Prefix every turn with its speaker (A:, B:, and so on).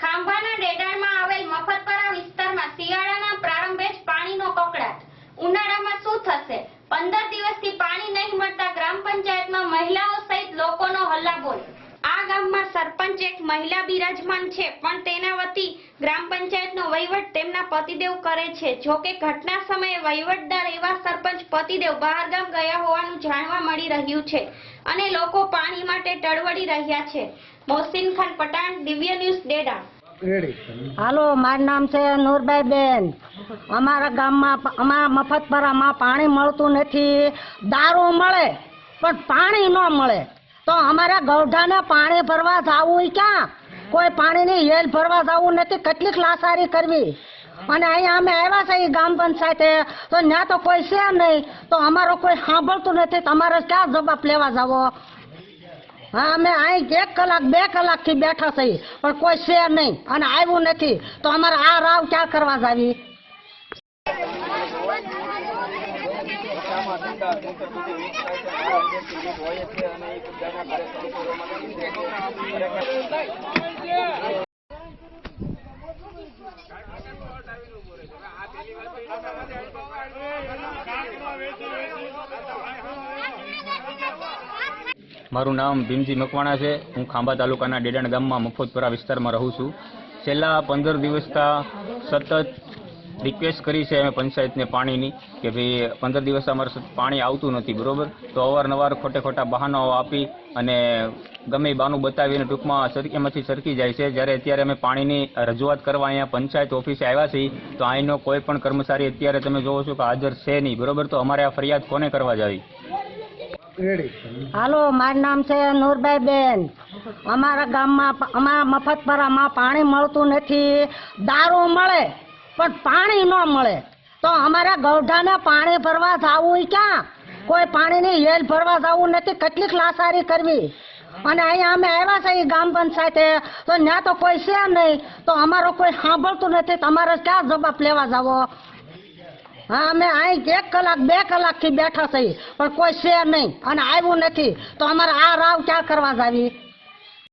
A: ખાંભાના ડેડાણમાં આવેલ મફતપરા વિસ્તારમાં શિયાળાના પ્રારંભે જ પાણીનો કકડાટ ઉનાળામાં શું થશે? પંદર દિવસથી પાણી નહીં મળતા ગ્રામ પંચાયતમાં મહિલાઓ સહિત લોકોનો હલ્લાબોલ. આ ગામમાં સરપંચ એક મહિલા બિરાજમાન છે પણ તેના વતી ગ્રામ પંચાયતનો વહીવટ તેમના પતિદેવ કરે છે. જો કે ઘટના સમયે વહીવટદાર એવા સરપંચ પતિદેવ બહારગામ ગયા હોવાનું જાણવા મળી રહ્યું છે અને લોકો પાણી માટે ટળવળી રહ્યા છે. મોહસિન ખાન પઠાણ દિવ્ય ન્યૂઝ ડેડા.
B: હાલો મારું નામ છે નૂરબાઈ બેન અમારા ગામમાં અમારા મફતપરામાં પાણી મળતું નથી. દારૂ મળે પણ પાણી ન મળે. તો અમારા ગૌઢાને પાણી ભરવા જવું ક્યાં? કોઈ પાણીની હેલ ભરવા જવું નથી, કેટલીક લાસારી કરવી. અને અહીંયા અમે આવ્યા છે ગામ પંચાયતે, તો ત્યાં તો કોઈ છે નહીં, તો અમારો કોઈ સાંભળતું નથી તમારે ક્યાં જવાબ લેવા જાવો? હા, અમે અહીં એક કલાક, બે કલાકથી બેઠા છીએ, પણ કોઈ છે નહીં અને આવ્યું નથી, તો અમારે આ રાવ ક્યાં કરવા જાવી?
C: મારું નામ ભીમજી મકવાણા છે. હું ખાંભા તાલુકાના ડેડાણ ગામમાં મફતપરા વિસ્તારમાં રહું છું. છેલ્લા પંદર દિવસથી સતત રિક્વેસ્ટ કરી છે અમે પંચાયતને પાણીની કે ભાઈ પંદર દિવસ અમારે પાણી આવતું નથી બરોબર? તો અવારનવાર ખોટે ખોટા બહાનાઓ આપી અને ગમે બાનું બતાવીને ટૂંકમાં સર એમાંથી સરકી જાય છે. જ્યારે અત્યારે અમે પાણીની રજૂઆત કરવા અહીંયા પંચાયત ઓફિસે આવ્યા છીએ તો અહીંનો કોઈ પણ કર્મચારી અત્યારે તમે જોવો છો કે હાજર છે નહીં બરોબર? તો અમારે આ ફરિયાદ કોને કરવા જાવી?
B: હાલો મારું નામ છે નૂરભાઈ બેન. અમારા ગામમાં અમારા અમારા મફતપરામાં પાણી મળતું નથી. દારૂ મળે. પણ પાણી ન મળે. તો અમારા ગૌઢાને પાણી ભરવા જવું ક્યાં? કોઈ પાણીની હેલ ભરવા જવું નથી, કેટલીક લાસારી કરવી. અને અહીંયા અમે આવ્યા છે ગામ પંચાયતે, તો ત્યાં તો કોઈ છે નહીં. તો અમારો કોઈ સાંભળતું નથી, તમારે ક્યાં જવાબ લેવા જાવો? હા, અમે અહીં એક કલાક, બે કલાકથી બેઠા છીએ પણ કોઈ છે નહીં. અને આવ્યું નથી. તો અમારે આ રાવ ક્યાં કરવા જાવી?